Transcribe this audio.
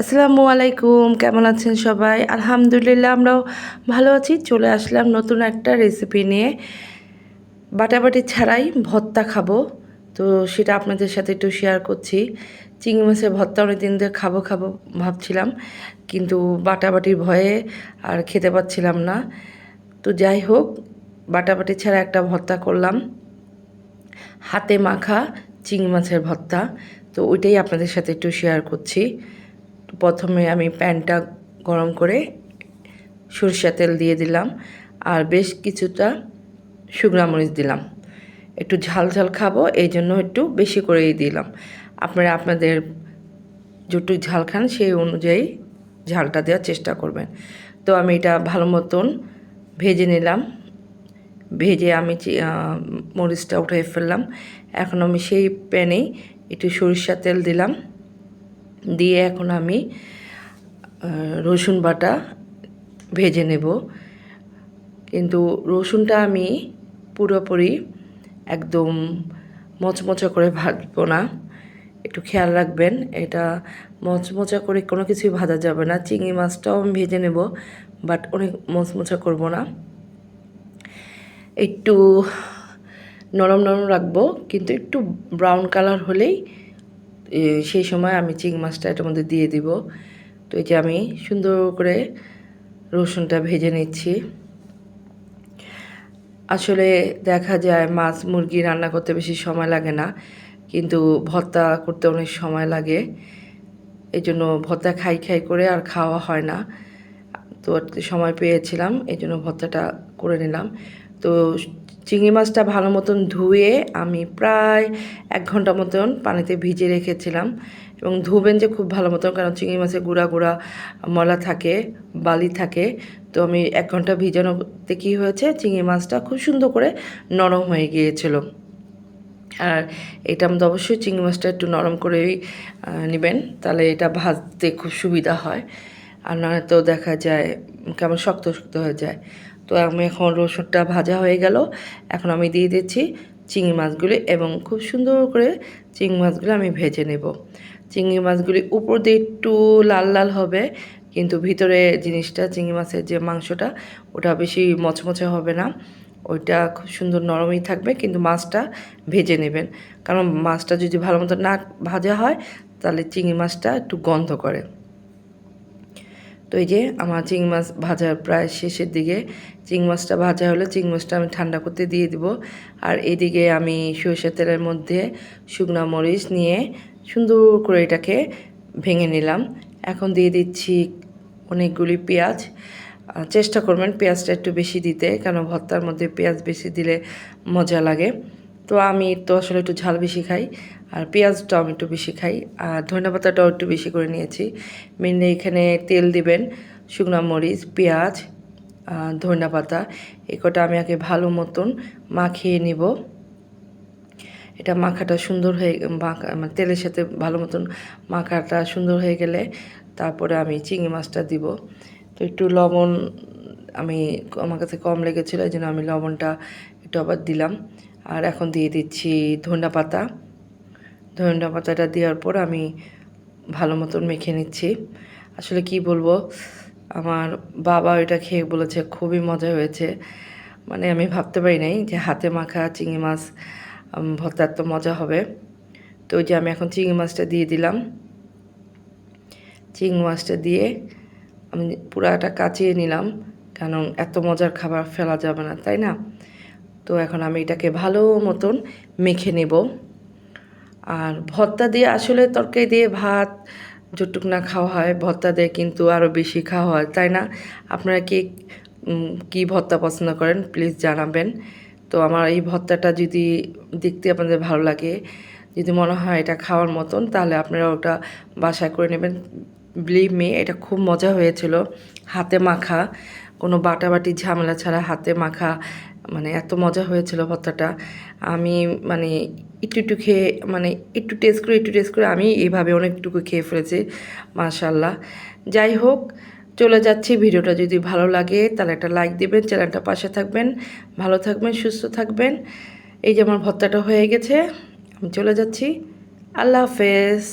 আসসালামু আলাইকুম, কেমন আছেন সবাই? আলহামদুলিল্লাহ আমরাও ভালো আছি। চলে আসলাম নতুন একটা রেসিপি নিয়ে। বাটাবাটি ছাড়াই ভর্তা খাব। তো সেটা আপনাদের সাথে একটু শেয়ার করছি। চিংড়ি মাছের ভর্তা অনেক দিন ধরে খাব খাব ভাবছিলাম। কিন্তু বাটাবাটির ভয়ে আর খেতে পাচ্ছিলাম না। তো যাই হোক, বাটাবাটি ছাড়া একটা ভর্তা করলাম। হাতে মাখা চিংড়ি মাছের ভর্তা। তো ওইটাই আপনাদের সাথে একটু শেয়ার করছি। তো প্রথমে আমি প্যানটা গরম করে সরিষা তেল দিয়ে দিলাম আর বেশ কিছুটা শুকনো মরিচ দিলাম। একটু ঝাল ঝাল খাব, এই জন্য একটু বেশি করেই দিলাম। আপনারা আপনাদের যতটুকু ঝাল খান, সেই অনুযায়ী ঝালটা দেওয়ার চেষ্টা করবেন। তো আমি এটা ভালো মতন ভেজে নিলাম। ভেজে আমি মরিচটা উঠে ফেললাম। এখন আমি সেই প্যানেই একটু সরিষা তেল দিলাম। দিয়ে এখন আমি রসুন বাটা ভেজে নেব। কিন্তু রসুনটা আমি পুরোপুরি একদম মচমচা করে ভাজবো না। একটু খেয়াল রাখবেন, এটা মচমচা করে কোনো কিছুই ভাজা যাবে না। চিংড়ি মাছটাও আমি ভেজে নেব, বাট অনেক মচমচা করব না। একটু নরম নরম রাখব, কিন্তু একটু ব্রাউন কালার হলেই সেই সময় আমি চিংড়ি মাছটা এটার মধ্যে দিয়ে দিব। তো এই যে আমি সুন্দর করে রসুনটা ভেজে নিচ্ছি। আসলে দেখা যায় মাছ মুরগি রান্না করতে বেশি সময় লাগে না, কিন্তু ভর্তা করতে অনেক সময় লাগে। এই জন্য ভর্তা খাই খাই করে আর খাওয়া হয় না। তো সময় পেয়েছিলাম, এই জন্য ভর্তাটা করে নিলাম। তো চিংড়ি মাছটা ভালো মতন ধুয়ে আমি প্রায় এক ঘণ্টা মতন পানিতে ভিজে রেখেছিলাম এবং ধুবেন যে খুব ভালো মতন, কারণ চিংড়ি মাছের গুঁড়া গুঁড়া মলা থাকে, বালি থাকে। তো আমি এক ঘণ্টা ভিজানোতে কী হয়েছে, চিংড়ি মাছটা খুব সুন্দর করে নরম হয়ে গিয়েছিল। আর এটা আমাদের অবশ্যই চিংড়ি মাছটা একটু নরম করেই নেবেন, তাহলে এটা ভাজতে খুব সুবিধা হয়। আর না তো দেখা যায় কেমন শক্ত শক্ত হয়ে যায়। তো আমি এখন রসুনটা ভাজা হয়ে গেল। এখন আমি দিয়ে দিচ্ছি চিংড়ি মাছগুলি এবং খুব সুন্দর করে চিংড়ি মাছগুলো আমি ভেজে নেব। চিংড়ি মাছগুলি উপর দিয়ে একটু লাল লাল হবে, কিন্তু ভিতরে জিনিসটা, চিংড়ি মাছের যে মাংসটা, ওটা বেশি মচমচে হবে না। ওইটা খুব সুন্দর নরমই থাকবে, কিন্তু মাছটা ভেজে নেবেন। কারণ মাছটা যদি ভালো মতো না ভাজা হয়, তাহলে চিংড়ি মাছটা একটু গন্ধ করে। তো এই যে আমার চিংড়ি মাছ ভাজার প্রায় শেষের দিকে, চিংড়ি মাছটা ভাজা হলে চিংড়ি মাছটা আমি ঠান্ডা করতে দিয়ে দিব। আর এদিকে আমি সরষের তেলের মধ্যে শুকনো মরিচ নিয়ে সুন্দর করে এটাকে ভেঙে নিলাম। এখন দিয়ে দিচ্ছি অনেকগুলি পেঁয়াজ। চেষ্টা করবেন পেঁয়াজটা একটু বেশি দিতে কেন ভর্তার মধ্যে পেঁয়াজ বেশি দিলে মজা লাগে। তো আমি তো আসলে একটু ঝাল বেশি খাই। আর পেঁয়াজটাও আমি একটু বেশি খাই, আর ধনে পাতাটাও একটু বেশি করে নিয়েছি। মেনলি এখানে তেল দিবেন, শুকনো মরিচ, পেঁয়াজ ধনে পাতা কটা আমি আগে ভালো মতন মাখিয়ে নিব। এটা মাখাটা সুন্দর হয়ে মাখা মানে তেলের সাথে ভালো মতন মাখাটা সুন্দর হয়ে গেলে তারপরে আমি চিংড়ি মাছটা দিব। তো একটু লবণ আমি, আমার কাছে কম লেগেছিলো, এই জন্য আমি লবণটা একটু আবার দিলাম। আর এখন দিয়ে দিচ্ছি ধনিয়া পাতা। ধনিয়া পাতাটা দেওয়ার পর আমি ভালো মতন মেখে নিচ্ছি। আসলে কি বলব আমার বাবা ওইটা খেয়ে বলেছে খুবই মজা হয়েছে। মানে আমি ভাবতে পারি নাই যে হাতে মাখা চিংড়ি মাছ উম, ভর্তা এত মজা হবে। তো ওই যে আমি এখন চিংড়ি মাছটা দিয়ে দিলাম। চিংড়ি মাছটা দিয়ে আমি পুরাটা কাচিয়ে নিলাম কারণ এত মজার খাবার ফেলা যাবে না তাই না? তো এখন আমি এটাকে ভালো মতন মেখে নেব। আর ভর্তা দিয়ে আসলে তরকারি দিয়ে ভাত যতটুক না খাওয়া হয়, ভর্তা দিয়ে কিন্তু আরও বেশি খাওয়া হয়, তাই না? আপনারা কি কি ভর্তা পছন্দ করেন প্লিজ জানাবেন। তো আমার এই ভর্তাটা যদি দেখতে আপনাদের ভালো লাগে, যদি মনে হয় এটা খাওয়ার মতন, তাহলে আপনারা ওটা বাসায় করে নেবেন। বিলিভ মি এটা খুব মজা হয়েছিল, হাতে মাখা, কোনো বাটাবাটি ঝামেলা ছাড়া হাতে মাখা মানে এত মজা হয়েছিল ভর্তাটা। আমি মানে একটু একটু খেয়ে মানে একটু টেস্ট করে, একটু টেস্ট করে আমি এইভাবে অনেকটুকু খেয়ে ফেলেছি মাশাল্লাহ যাই হোক, চলে যাচ্ছি ভিডিওটা যদি ভালো লাগে, তাহলে একটা লাইক দেবেন চ্যানেলটা পাশে থাকবেন, ভালো থাকবেন, সুস্থ থাকবেন। এই যে আমার ভত্তাটা হয়ে গেছে, আমি চলে যাচ্ছি। আল্লাহ হাফেজ।